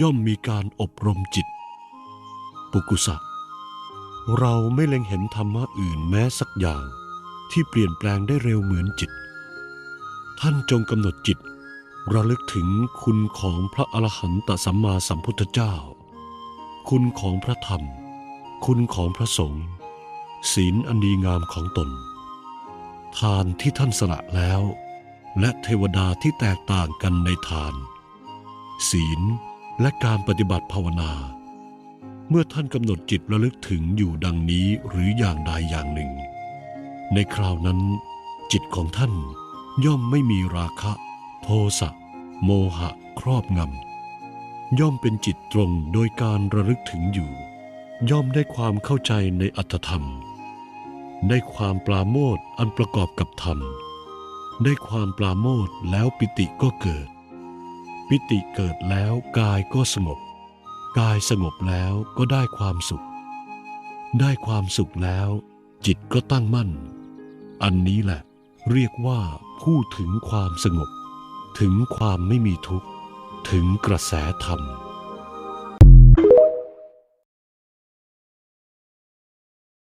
ย่อมมีการอบรมจิต ปุกุสะเราไม่เล็งเห็นธรรมะอื่นแม้สักอย่างที่เปลี่ยนแปลงได้เร็วเหมือนจิต ท่านจงกำหนดจิต ระลึกถึงคุณของพระอรหันตสัมมาสัมพุทธเจ้า คุณของพระธรรม คุณของพระสงฆ์ศีลอันดีงามของตน ทานที่ท่านสละแล้ว และเทวดาที่แตกต่างกันในทาน ศีล และการปฏิบัติภาวนา เมื่อท่านกำหนดจิตระลึกถึงอยู่ดังนี้หรืออย่างใดอย่างหนึ่ง ในคราวนั้น จิตของท่านย่อมไม่มีราคะ โทสะโมหะครอบงำย่อมเป็นจิตตรงโดยการระลึกถึงอยู่ ย่อมได้ความเข้าใจในอัตธรรม ได้ความปราโมทอันประกอบกับธรรม ได้ความปราโมทแล้วปิติก็เกิด ปิติเกิดแล้วกายก็สงบ กายสงบแล้วก็ได้ความสุข ได้ความสุขแล้ว จิตก็ตั้งมั่น อันนี้แหละ เรียกว่าผู้ถึงความสงบ ถึงความไม่มีทุกข์ ถึงกระแสธรรม